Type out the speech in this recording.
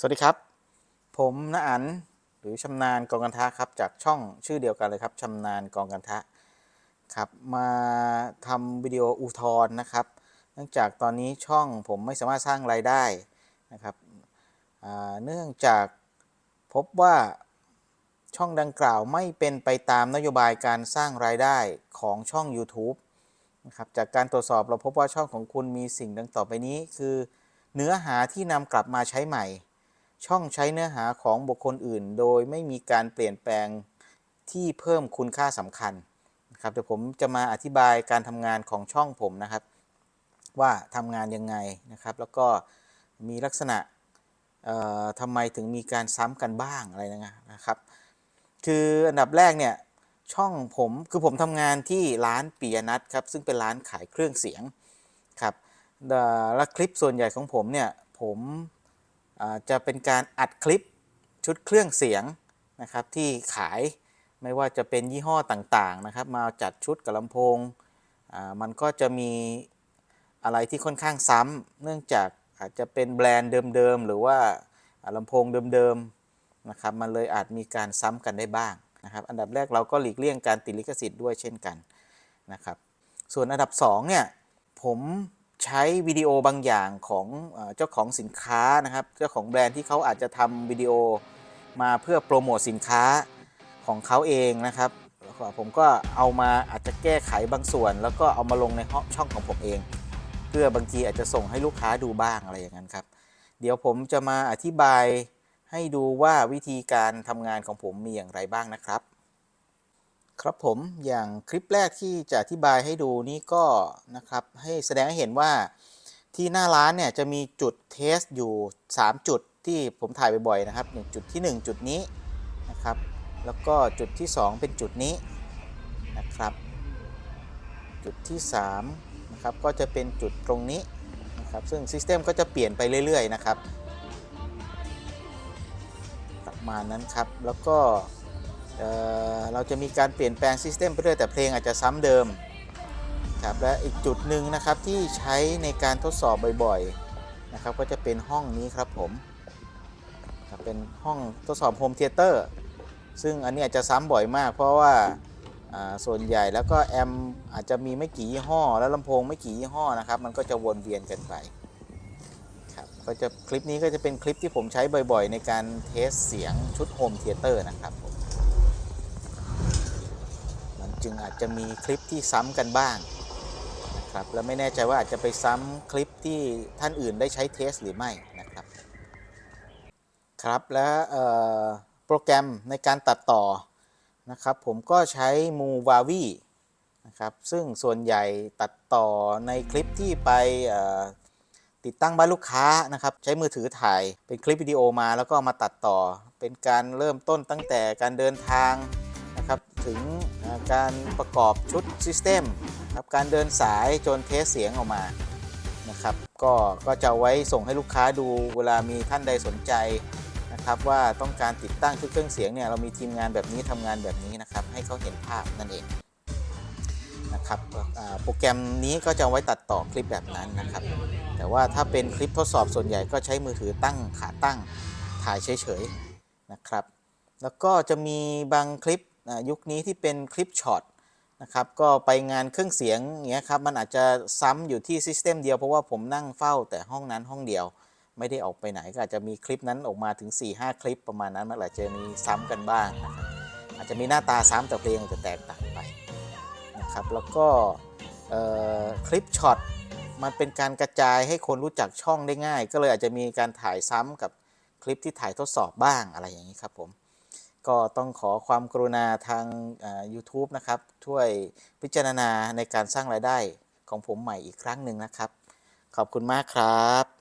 สวัสดีครับ ผมณอันหรือชำนาญกองกันทะครับจากช่องชื่อเดียวกันเลยครับชำนาญกองกันทะครับมาทำวิดีโออุทธรณ์นะครับ เนื่องจากตอนนี้ช่องผมไม่สามารถสร้างรายได้นะครับเนื่องจากพบว่าช่องดังกล่าวไม่เป็นไปตามนโยบายการสร้างรายได้ของช่อง YouTube นะครับจากการตรวจสอบเราพบว่าช่องของคุณมีสิ่งดังต่อไปนี้คือเนื้อหาที่นำกลับมาใช้ใหม่ ช่องใช้เนื้อหาของบุคคลอื่น โดยไม่มีการเปลี่ยนแปลงที่เพิ่มคุณค่าสำคัญนะครับเดี๋ยวผมจะมาอธิบายการทำงานของช่องผมนะครับ ว่าทำงานยังไงนะครับ แล้วก็มีลักษณะเอ่อทำไมถึงมีการซ้ำกันบ้างอะไรนะครับ คืออันดับแรกเนี่ยช่องผมคือผมทำงานที่ร้านปียนัทครับซึ่งเป็นร้านขายเครื่องเสียงครับและคลิปส่วนใหญ่ของผมเนี่ยผม จะเป็นการอัดคลิปชุดเครื่องเสียงนะครับที่ขายไม่ว่าจะเป็นยี่ห้อต่างๆนะครับ มาจัดชุดกับลำโพงมันก็จะมีอะไรที่ค่อนข้างซ้ำเนื่องจากอาจจะเป็นแบรนด์เดิมๆ หรือว่าอ่าลำโพงเดิมๆนะครับมันเลยอาจมีการซ้ำกันได้บ้างนะครับ อันดับแรกเราก็หลีกเลี่ยงการติดลิขสิทธิ์ด้วยเช่นกันนะครับ ส่วนอันดับ2เนี่ยผม ใช้วิดีโอบางอย่างของเจ้าของสินค้านะครับ เจ้าของแบรนด์ที่เขาอาจจะทำวิดีโอมาเพื่อโปรโมทสินค้าของเขาเองนะครับผมก็เอามาอาจจะแก้ไขบางส่วน แล้วก็เอามาลงในช่องของผมเอง เพื่อบางทีอาจจะส่งให้ลูกค้าดูบ้างอะไรอย่างนั้นครับ เดี๋ยวผมจะมาอธิบายให้ดูว่าวิธีการทำงานของผมมีอย่างไรบ้างนะครับ ครับผมอย่างคลิปแรกที่จะอธิบายให้ดูนี่ก็นะครับให้แสดงให้เห็นว่าที่หน้าร้านเนี่ยจะมีจุดเทสอยู่ 3 จุดที่ผมถ่ายบ่อยๆนะครับอย่างจุดที่ 1 จุดนี้นะครับ แล้วก็จุดที่ 2 เป็นจุดนี้นะครับ จุดที่3นะครับก็จะเป็นจุดตรงนี้นะครับซึ่งซิสเต็มก็จะเปลี่ยนไปเรื่อยๆนะครับประมาณนั้นครับแล้วก็ เเราจะมีการเปลี่ยนแปลงซิสเต็มไปเรื่อยแต่เพลงอาจจะซ้ำเดิมครับและอีกจุดหนึ่งนะครับที่ใช้ในการทดสอบบ่อยๆนะครับก็จะเป็นห้องนี้ครับผมเป็นห้องทดสอบโฮมเทเตอร์ซึ่งอันนี้อาจจะซ้ำบ่อยมาก เพราะว่าอ่าส่วนใหญ่แล้วก็แอมอาจจะมีไม่กี่ยี่ห้อ แล้วลำโพงไม่กี่ยี่ห้อนะครับมันก็จะวนเวียนกันไปครับก็จะคลิปนี้ก็จะเป็นคลิปที่ผมใช้บ่อยๆ ในการเทสเสียงชุดโฮมเทเตอร์นะครับผมมัน จึงอาจจะมีคลิปที่ซ้ำกันบ้างนะครับแล้วไม่แน่ใจว่าอาจจะไปซ้ำคลิปที่ท่านอื่นได้ใช้เทสหรือไม่นะครับ ครับและโปรแกรมในการตัดต่อนะครับ ผมก็ใช้ m o v a v i นะครับซึ่งส่วนใหญ่ตัดต่อในคลิปที่ไปติดตั้งบ้านลูกค้านะครับ ใช้มือถือถ่ายเป็นคลิปวิดีโอมาแล้วก็มาตัดต่อ เป็นการเริ่มต้นตั้งแต่การเดินทาง นะครับถึงการประกอบชุดซิสเต็มครับการเดินสายจนเทสเสียงออกมานะครับก็ก็จะไว้ส่งให้ลูกค้าดูเวลามีท่านใดสนใจนะครับว่าต้องการติดตั้งชุดเครื่องเสียงเนี่ยเรามีทีมงานแบบนี้ทำงานแบบนี้นะครับให้เขาเห็นภาพนั่นเองนะครับโปรแกรมนี้ก็จะไว้ตัดต่อคลิปแบบนั้นนะครับ แต่ว่าถ้าเป็นคลิปทดสอบส่วนใหญ่ก็ใช้มือถือตั้งขาตั้งถ่ายเฉยๆนะครับ แล้วก็จะมีบางคลิป อ่ายุคนี้ที่เป็นคลิปช็อตนะครับก็ไปงานเครื่องเสียงอย่างเงี้ยครับมันอาจจะซ้ำอยู่ที่ซิสเต็มเดียวเพราะว่าผมนั่งเฝ้าแต่ห้องนั้นห้องเดียว ไม่ได้ออกไปไหนก็อาจจะมีคลิปนั้นออกมาถึง 4-5 คลิปประมาณนั้นมันอาจจะมีซ้ำกันบ้างนะครับอาจจะมีหน้าตาซ้ำแต่เพลงจะแตกต่างไปนะครับแล้วก็คลิปช็อตมันเป็นการกระจายให้คนรู้จักช่องได้ง่าย ก็เลยอาจจะมีการถ่ายซ้ำกับคลิปที่ถ่ายทดสอบบ้างอะไรอย่างนี้ครับผม ก็ต้องขอความกรุณาทาง YouTube นะครับ ช่วยพิจารณาในการสร้างรายได้ของผมใหม่อีกครั้งหนึ่งนะครับ ขอบคุณมากครับ